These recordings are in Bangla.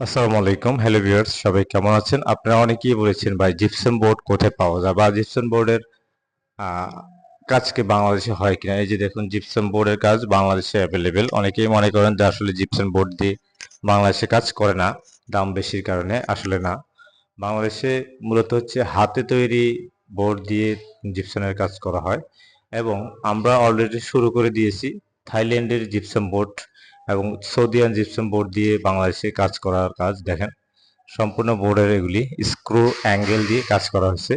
আসসালামু আলাইকুম। হ্যালো ভিউয়ার্স সবাই কেমন আছেন? আপনারা অনেকেই বলেছেন, ভাই জিপসাম বোর্ড কোথায় পাওয়া যায়? বা জিপসাম বোর্ডের কাজ কি বাংলাদেশে হয় কিনা? এই যে দেখুন জিপসাম বোর্ডের কাজ বাংলাদেশে অ্যাভেলেবেল অনেকেই মনে করেন যে আসলে জিপসাম বোর্ড দিয়ে বাংলাদেশে কাজ করে না, দাম বেশির কারণে আসলে না। বাংলাদেশে মূলত হচ্ছে হাতে তৈরি বোর্ড দিয়ে জিপসামের কাজ করা হয়। এবং আমরা অলরেডি শুরু করে দিয়েছি থাইল্যান্ডের জিপসাম বোর্ড এবং সৌদিয়ান জিপসাম বোর্ড দিয়ে বাংলাদেশে কাজ করার কাজ দেখেন, সম্পূর্ণ বোর্ডের এগুলি স্ক্রু অ্যাঙ্গেল দিয়ে কাজ করা হয়েছে।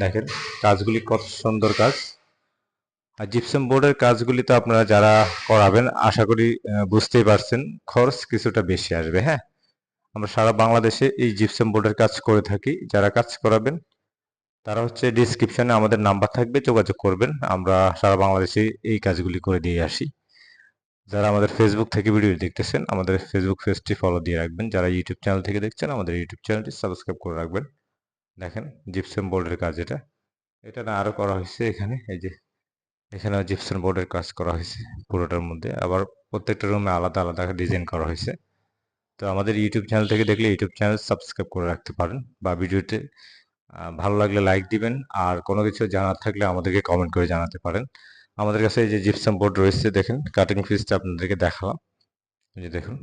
দেখেন, কাজগুলি কত সুন্দর কাজ। আর জিপসাম বোর্ডের কাজগুলি তো আপনারা যারা করাবেন, আশা করি বুঝতেই পারছেন, খরচ কিছুটা বেশি আসবে হ্যাঁ? আমরা সারা বাংলাদেশে এই জিপসাম বোর্ডের কাজ করে থাকি, যারা কাজ করাবেন, তারা হচ্ছে ডিসক্রিপশনে আমাদের নাম্বার থাকবে, যোগাযোগ করবেন, আমরা সারা বাংলাদেশে এই কাজগুলি করে দিয়ে আসি। যারা আমাদের ফেসবুক থেকে ভিডিও দেখতেছেন, আমাদের ফেসবুক পেজটি ফলো দিয়ে রাখবেন। যারা ইউটিউব চ্যানেল থেকে দেখছেন, আমাদের ইউটিউব চ্যানেলটি সাবস্ক্রাইব করে রাখবেন। দেখেন জিপসেম বোর্ডের কাজ এটা। এটা না আরও করা হয়েছে এখানে, এই যে এখানেও জিপসাম বোর্ডের কাজ করা হয়েছে পুরোটার মধ্যে। আবার প্রত্যেকটা রুমে আলাদা আলাদা ডিজাইন করা হয়েছে। তো আমাদের ইউটিউব চ্যানেল থেকে দেখলে ইউটিউব চ্যানেল সাবস্ক্রাইব করে রাখতে পারেন বা ভিডিওতে ভালো লাগলে লাইক দিবেন। আর কোনো কিছু জানার থাকলে আমাদেরকে কমেন্ট করে জানাতে পারেন। আমাদের কাছে এই যে জিপসাম বোর্ড রয়েছে দেখেন কাটিং ফিসটা আপনাদেরকে দেখালাম। যে দেখুন।